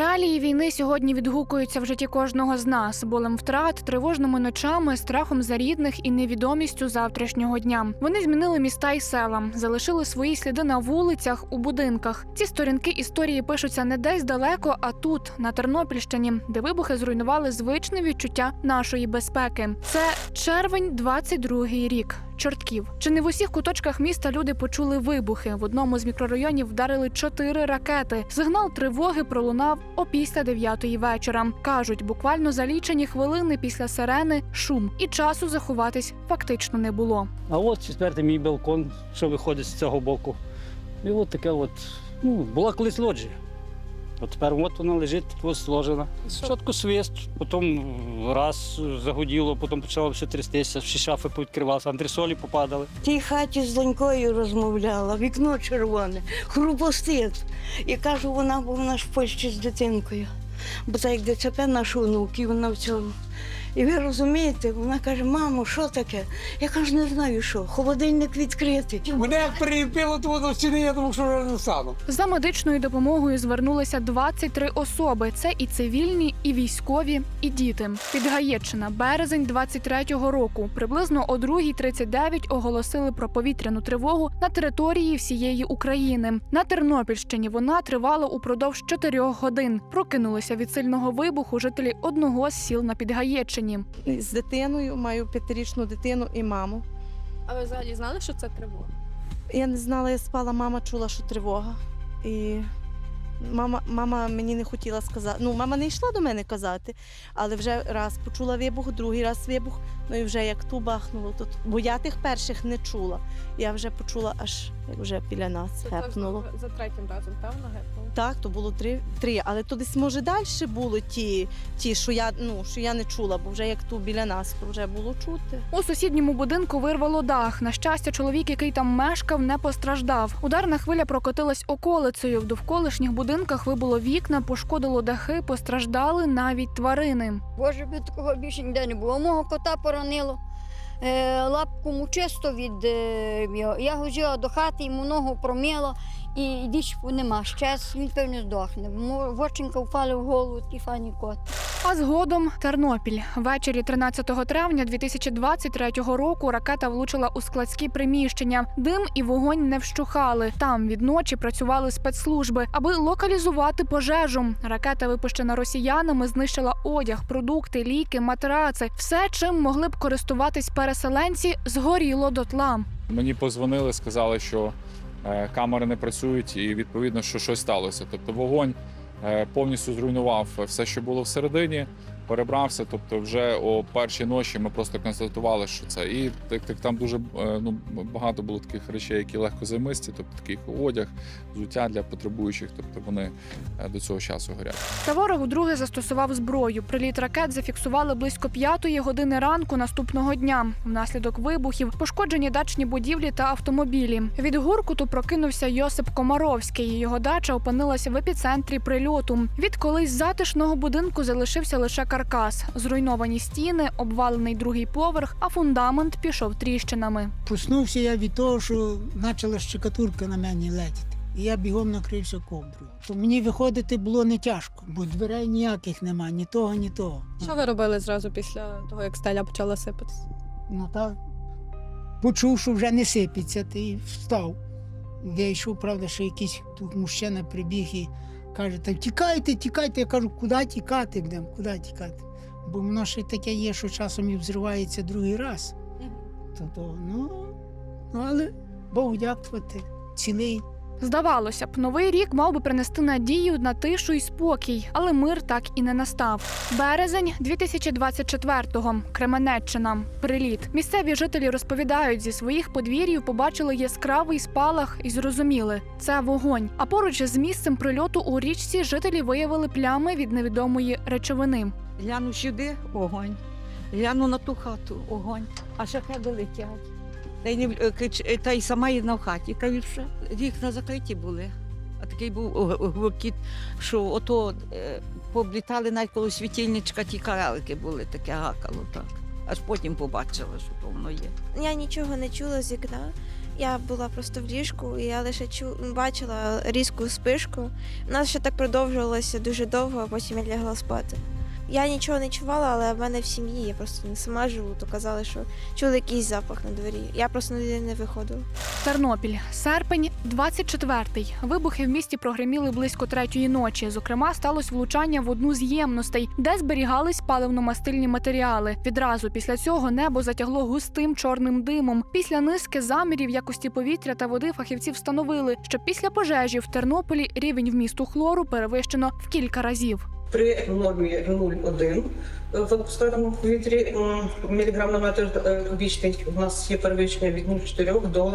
Реалії війни сьогодні відгукуються в житті кожного з нас болем втрат, тривожними ночами, страхом за рідних і невідомістю завтрашнього дня. Вони змінили міста і села, залишили свої сліди на вулицях, у будинках. Ці сторінки історії пишуться не десь далеко, а тут, на Тернопільщині, де вибухи зруйнували звичне відчуття нашої безпеки. Це червень, 22-й рік. Чортків. Чи не в усіх куточках міста люди почули вибухи? В одному з мікрорайонів вдарили чотири ракети. Сигнал тривоги пролунав опісля дев'ятої вечора. кажуть, буквально за лічені хвилини після сирени шум і часу заховатись фактично не було. А от четвертий мій балкон, що виходить з цього боку. І от таке от, ну, була колись лоджія. От тепер от вона лежить тут сложена. Спочатку свист, потім раз загуділо, потім почало все трястися, всі шафи повідкривалися, антресолі попадали. В тій хаті з донькою розмовляла, вікно червоне, хрупостит. І кажу, вона, бо вона в Польщі з дитинкою. Бо так як ДЦП наш онук, і вона в цьому. І ви розумієте, вона каже, мамо, що таке? Я кажу, не знаю що, холодильник відкритий. Мене як приліпило то до стіни, я думав, що вже не стану. За медичною допомогою звернулися 23 особи. Це і цивільні, і військові, і діти. Підгаєччина, березень 23-го року. Приблизно о 2.39 оголосили про повітряну тривогу на території всієї України. На Тернопільщині вона тривала упродовж 4 годин. Прокинулися від сильного вибуху жителі одного з сіл на Підгаєччині. з дитиною, маю п'ятирічну дитину і маму. А ви взагалі знали, що це тривога? Я не знала, я спала, мама чула, що тривога. І мама, мама мені не хотіла сказати. Ну, мама не йшла до мене казати, але вже раз почула вибух, другий раз вибух. Ну і вже як ту бахнуло, то бо я тих перших не чула. Я вже почула аж як вже біля нас Це гепнуло. за третім разом, певно, гепнуло. Так, то було три, три. Але то десь може далі були ті, ті, що я ну що я не чула, бо вже як ту біля нас, то вже було чути. У сусідньому будинку вирвало дах. На щастя, чоловік, який там мешкав, не постраждав. Ударна хвиля прокотилась околицею. В довколишніх будинках вибуло вікна, пошкодило дахи, постраждали навіть тварини. Боже, би такого більше ніде не було. Мого кота поранило. Лапку му чисто від е, його. Я ходила до хати, йому ногу промила і дічку нема. Ще він певно здохне. Воченька впали в голову, ті фані кот. А згодом Тернопіль. Ввечері 13 травня 2023 року ракета влучила у складські приміщення. Дим і вогонь не вщухали. Там від ночі працювали спецслужби, аби локалізувати пожежу. Ракета, випущена росіянами, знищила одяг, продукти, ліки, матраци. Все, чим могли б користуватись переселенці, згоріло дотла. Мені позвонили, сказали, що е, камери не працюють, і відповідно, що щось сталося. Тобто вогонь повністю зруйнував все, що було всередині, перебрався. Тобто, вже о першій ночі ми просто констатували, що це. І так, так там дуже е, ну, багато було таких речей, які легко займисті, тобто такий одяг, взуття для потребуючих. Тобто вони е, до цього часу горять. Та ворог удруге застосував зброю. Приліт ракет зафіксували близько п'ятої години ранку наступного дня. Внаслідок вибухів пошкоджені дачні будівлі та автомобілі. Від гуркуту прокинувся Йосип Комаровський. Його дача опинилася в епіцентрі прильоту. Від колись затишного будинку залишився лише каркас, зруйновані стіни, обвалений другий поверх, а фундамент пішов тріщинами. Проснувся я від того, що почала щекатурка на мене летіти. І я бігом накрився ковдрою. То мені виходити було не тяжко, бо дверей ніяких нема, ні того, ні того. Що ви робили зразу після того, як стеля почала сипатися? Ну так. Почув, що вже не сипеться, ти встав. Вийшов, правда, що якийсь тут мужчина прибіг і каже, там тікайте, тікайте. Я кажу, куди тікати будемо, куди тікати. Бо воно ще таке є, що часом і взривається другий раз. То, то, ну, ну, але Богу дякувати, цілий. Здавалося б, новий рік мав би принести надію на тишу і спокій, але мир так і не настав. Березень 2024-го. Кременеччина. Приліт. Місцеві жителі розповідають, зі своїх подвір'їв побачили яскравий спалах і зрозуміли це вогонь. А поруч з місцем прильоту у річці жителі виявили плями від невідомої речовини. Гляну сюди огонь, гляну на ту хату огонь, а шахеди летять. Та й, не, е, е, та й сама єдна в хаті, та й все. Вікна закриті були. А такий був гуркіт, що ото е, пооблітали навіть коло світильничка ті каралики були, таке гакало так. аж потім побачила, що то воно є. Я нічого не чула з вікна. Я була просто в ліжку, і я лише чу... бачила різку спишку. У нас ще так продовжувалося дуже довго, а потім я лягла спати. Я нічого не чувала, але в мене в сім'ї, я просто не сама живу, то казали, що чули якийсь запах на дворі. Я просто ніде не виходила. Тернопіль, серпень, 24-й. Вибухи в місті прогреміли близько третьої ночі. Зокрема, сталося влучання в одну з ємностей, де зберігались паливно-мастильні матеріали. Відразу після цього небо затягло густим чорним димом. Після низки замірів якості повітря та води фахівці встановили, що після пожежі в Тернополі рівень вмісту хлору перевищено в кілька разів. При нормі 0,1 в атмосферному повітрі міліграм на метр е, кубічний. У нас є перевищення від 0,4 до е,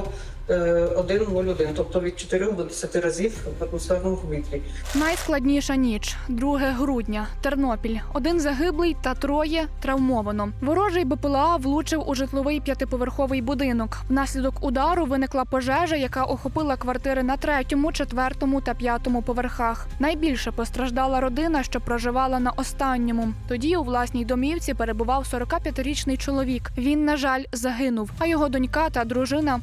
1,01, тобто від 4 до 10 разів в атмосферному повітрі. Найскладніша ніч 2 грудня. Тернопіль. Один загиблий та троє травмовано. Ворожий БПЛА влучив у житловий п'ятиповерховий будинок. Внаслідок удару виникла пожежа, яка охопила квартири на третьому, четвертому та п'ятому поверхах. Найбільше постраждала родина, що проживала на останньому. Тоді у власній домівці перебував 45-річний чоловік. Він, на жаль, загинув, а його донька та дружина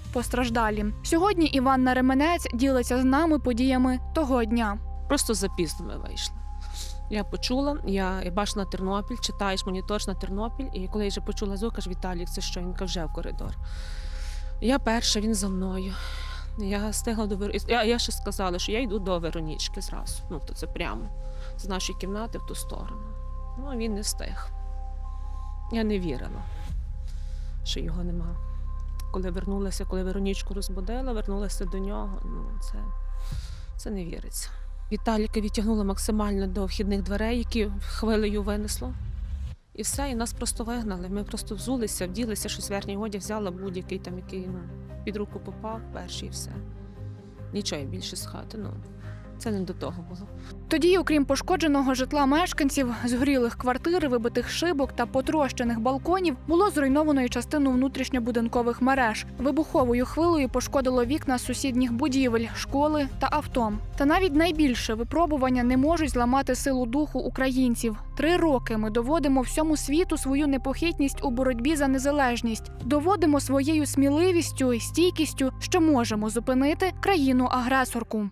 постраждалі. Сьогодні Іванна Ременець ділиться з нами подіями того дня. Просто запізно ми вийшли. Я почула, я, на Тернопіль, читаєш монітор на Тернопіль, і коли я вже почула звук, каже, Віталік, це що? Він вже в коридор. Я перша, він за мною. Я встигла до Вер... я, я ще сказала, що я йду до Веронічки зразу. Ну, то це прямо з нашої кімнати в ту сторону. Ну, а він не встиг. Я не вірила, що його нема. Коли вернулася, коли Веронічку розбудила, вернулася до нього. Ну, це, це не віриться. Віталіка відтягнула максимально до вхідних дверей, які хвилею винесло. І все, і нас просто вигнали. Ми просто взулися, вділися, щось верхній одяг взяла будь-який там, який ну, під руку попав, перший і все. Нічого більше з хати. Ну, це не до того було. Тоді, окрім пошкодженого житла мешканців, згорілих квартир, вибитих шибок та потрощених балконів, було зруйновано і частину внутрішньобудинкових мереж. Вибуховою хвилею пошкодило вікна сусідніх будівель, школи та авто. Та навіть найбільше випробування не можуть зламати силу духу українців. Три роки ми доводимо всьому світу свою непохитність у боротьбі за незалежність, доводимо своєю сміливістю і стійкістю, що можемо зупинити країну-агресорку.